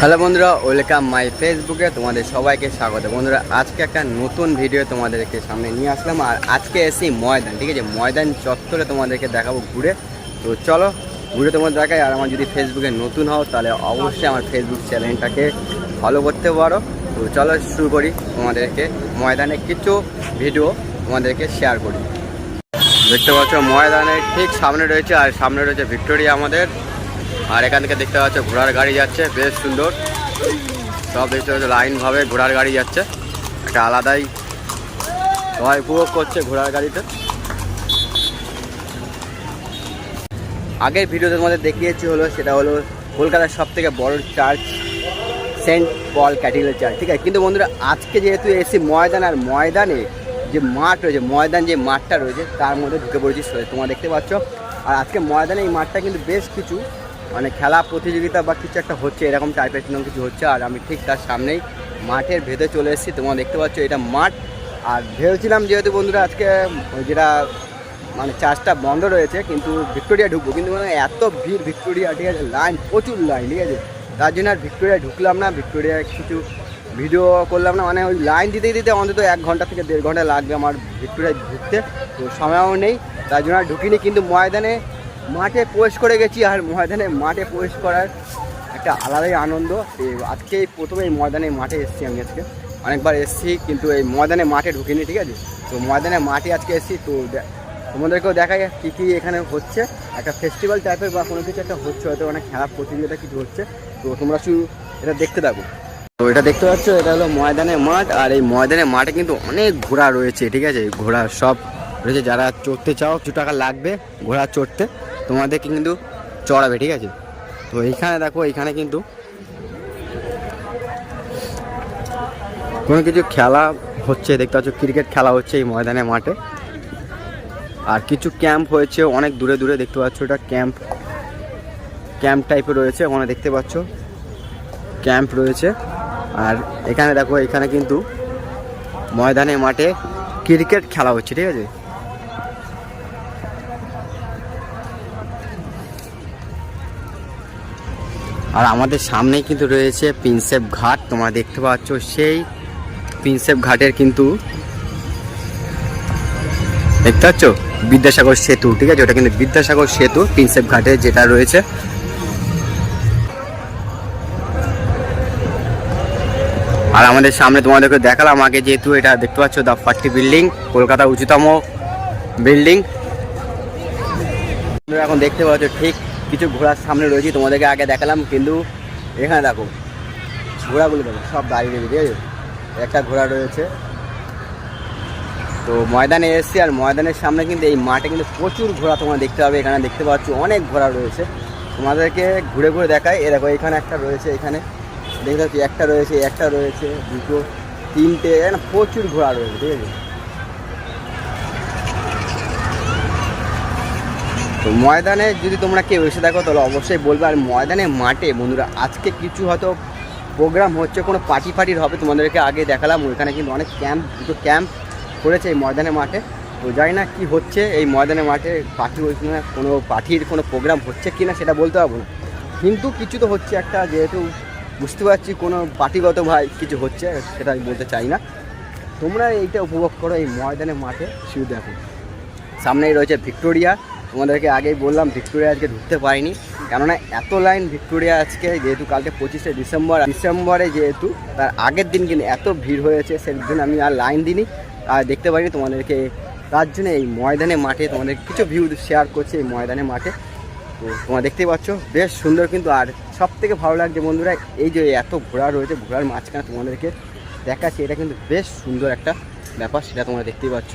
Hello বন্ধুরা, welcome my ফেসবুকে, তোমাদের সবাইকে স্বাগত। বন্ধুরা, আজকে একটা নতুন ভিডিও তোমাদেরকে সামনে নিয়ে আসলাম, আর আজকে এসি ময়দান, ঠিক আছে? ময়দান চত্বরে তোমাদেরকে দেখাবো ঘুরে। তো চলো, ঘুরে তোমাদের দেখাই, আর আমার যদি ফেসবুকে নতুন হও, তাহলে অবশ্যই আমার ফেসবুক চ্যানেলটাকে ফলো করতে পারো। তো চলো শুরু করি তোমাদেরকে ময়দানে কিছু ভিডিও তোমাদেরকে শেয়ার করি। দেখতে পাচ্ছ, ময়দানের ঠিক সামনে রয়েছে, আর সামনে রয়েছে ভিক্টোরিয়া আমাদের। আর এখান থেকে দেখতে পাচ্ছ ঘোড়ার গাড়ি যাচ্ছে, বেশ সুন্দর। সব দেখতে পাচ্ছ লাইনভাবে ঘোড়ার গাড়ি যাচ্ছে। একটা আলাদাই সবাই উপভোগ করছে ঘোড়ার গাড়িতে। আগের ভিডিওতে মধ্যে দেখিয়েছি হলো, সেটা হলো কলকাতার সব থেকে বড় church Saint Paul cathedral church ঠিক আছে? কিন্তু বন্ধুরা, আজকে যেহেতু এসি ময়দান, আর ময়দানে যে মাঠ রয়েছে, ময়দান যে মাঠটা রয়েছে, তার মধ্যে ঢুকে পড়েছি তোমরা দেখতে পাচ্ছ, আর আজকে ময়দানে এই মাঠটা কিন্তু বেশ কিছু মানে খেলা প্রতিযোগিতা বা কিছু একটা হচ্ছে, এরকম টাইপের কোনো কিছু হচ্ছে, আর আমি ঠিক তার সামনেই মাঠের ভেতরে চলে এসেছি। তোমরা দেখতে পাচ্ছ এটা মাঠ। আর ভেবেছিলাম যেহেতু বন্ধুরা আজকে যেটা মানে চার্জটা বন্ধ রয়েছে, কিন্তু ভিক্টোরিয়া ঢুকবো। কিন্তু মানে এত ভিড়, ভিক্টোরিয়া, ঠিক আছে, লাইন, প্রচুর লাইন, ঠিক আছে। তার জন্য আর ভিক্টোরিয়া ঢুকলাম না ভিক্টোরিয়া কিছু ভিডিও করলাম না। মানে ওই লাইন দিতে দিতে অন্তত এক ঘণ্টা থেকে দেড় ঘণ্টা লাগবে আমার ভিক্টোরিয়া ঢুকতে, তো সময়ও নেই। তার জন্য আর ঢুকিনি, কিন্তু ময়দানে মাঠে প্রবেশ করে গেছি আর ময়দানে, মাঠে প্রবেশ করার একটা আলাদাই আনন্দ। আজকে প্রথমে এই ময়দানে মাঠে এসেছি আমি আজকে। অনেকবার এসেছি, কিন্তু এই ময়দানে মাঠে ঢুকিনি, ঠিক আছে? তো ময়দানে মাঠে আজকে এসেছি, তো তোমাদেরকেও দেখাই কী কী এখানে হচ্ছে। একটা ফেস্টিভ্যাল টাইপের বা কোনো কিছু একটা হচ্ছে, হয়তো অনেক খেলা প্রতিযোগিতা কিছু হচ্ছে। তো তোমরা শুধু এটা দেখতে থাকো। তো এটা দেখতে পাচ্ছ, এটা হলো ময়দানের মাঠ, আর এই ময়দানের মাঠে কিন্তু অনেক ঘোড়া রয়েছে, ঠিক আছে? ঘোড়া সব রয়েছে যারা চড়তে চাও, কিছু টাকা লাগবে ঘোড়া চড়তে, তোমাদেরকে কিন্তু চড়াবে, ঠিক আছে? তো এইখানে দেখো, এইখানে কিন্তু কোনো কিছু খেলা হচ্ছে, দেখতে পাচ্ছ, ক্রিকেট খেলা হচ্ছে এই ময়দানের মাঠে। আর কিছু ক্যাম্প হয়েছে, অনেক দূরে দূরে দেখতে পাচ্ছ, এটা ক্যাম্প ক্যাম্প টাইপের রয়েছে, ওখানে দেখতে পাচ্ছ, ক্যাম্প রয়েছে। আর এখানে দেখো, এখানে কিন্তু ময়দানে মাঠে ক্রিকেট খেলা হচ্ছে, ঠিক আছে? আর আমাদের সামনেই কিন্তু রয়েছে প্রিন্সেপ ঘাট, তোমরা দেখতে পাচ্ছ সেই প্রিন্সেপ ঘাটের কিন্তু দেখতে পাচ্ছ? বিদ্যাসাগর সেতু, ঠিক আছে? ওটা কিন্তু বিদ্যাসাগর সেতু, প্রিন্সেপ ঘাটে যেটা রয়েছে। আর আমাদের সামনে তোমাদেরকে দেখালাম আগে যেহেতু এটা দেখতে পাচ্ছ দ্য ফার্টি বিল্ডিং কলকাতা উচ্চতম বিল্ডিং এখন দেখতে পাচ্ছ ঠিক কিছু ঘোড়ার সামনে রয়েছে, তোমাদেরকে আগে দেখালাম, কিন্তু এখানে দেখো, ঘোড়াগুলো দেখো, সব দাঁড়িয়ে রয়েছে, ঠিক আছে? একটা ঘোড়া রয়েছে। তো ময়দানে এসছি, আর ময়দানের সামনে কিন্তু এই মাঠে কিন্তু প্রচুর ঘোড়া তোমরা দেখতে পাবে, এখানে দেখতে পাচ্ছ অনেক ঘোড়া রয়েছে। তোমাদেরকে ঘুরে ঘুরে দেখায় এ দেখো, এখানে একটা রয়েছে, এখানে দেখতে পাচ্ছি, একটা রয়েছে একটা রয়েছে, দুটো, তিনটে প্রচুর ঘোড়া রয়েছে, ঠিক আছে? তো ময়দানে যদি তোমরা কেউ এসে দেখো, তাহলে অবশ্যই বলবে। আর ময়দানে মাঠে, বন্ধুরা, আজকে কিছু হয়তো প্রোগ্রাম হচ্ছে, কোনো পার্টি ফার্টির হবে, তোমাদেরকে আগে দেখালাম। ওইখানে কিন্তু অনেক ক্যাম্প দুটো ক্যাম্প করেছে এই ময়দানে মাঠে। তো জানি না কি হচ্ছে এই ময়দানে মাঠে পার্টি হচ্ছে না, কোনো পার্টির কোনো প্রোগ্রাম হচ্ছে কি না সেটা বলতে পারব না। কিন্তু কিছু তো হচ্ছে একটা, যেহেতু বুঝতে পারছি কোনো পার্টিগত ভাই কিছু হচ্ছে, সেটা আমি বলতে চাই না। তোমরা এইটা উপভোগ করো এই ময়দানে মাঠে, শুধু দেখো। সামনেই রয়েছে ভিক্টোরিয়া। তোমাদেরকে আগেই বললাম, ভিক্টোরিয়া আজকে ঢুকতে পারিনি। কেননা এত লাইন ভিক্টোরিয়া আজকে, যেহেতু কালকে পঁচিশে ডিসেম্বর ডিসেম্বরে যেহেতু, তার আগের দিন কিন্তু এত ভিড় হয়েছে জন্য আমি আর লাইন দিইনি। আর দেখতে পারিনি তোমাদেরকে তার জন্য এই ময়দানে মাঠে তোমাদের কিছু ভিউ শেয়ার করছে এই ময়দানে মাঠে। তো তোমরা দেখতেই পাচ্ছ, বেশ সুন্দর কিন্তু, আর সব থেকে ভালো লাগছে বন্ধুরা, এই যে এত ঘোড়া রয়েছে, ঘোড়ার মাঝখানে তোমাদেরকে দেখাচ্ছি, এটা কিন্তু বেশ সুন্দর একটা ব্যাপার, সেটা তোমরা দেখতেই পাচ্ছ।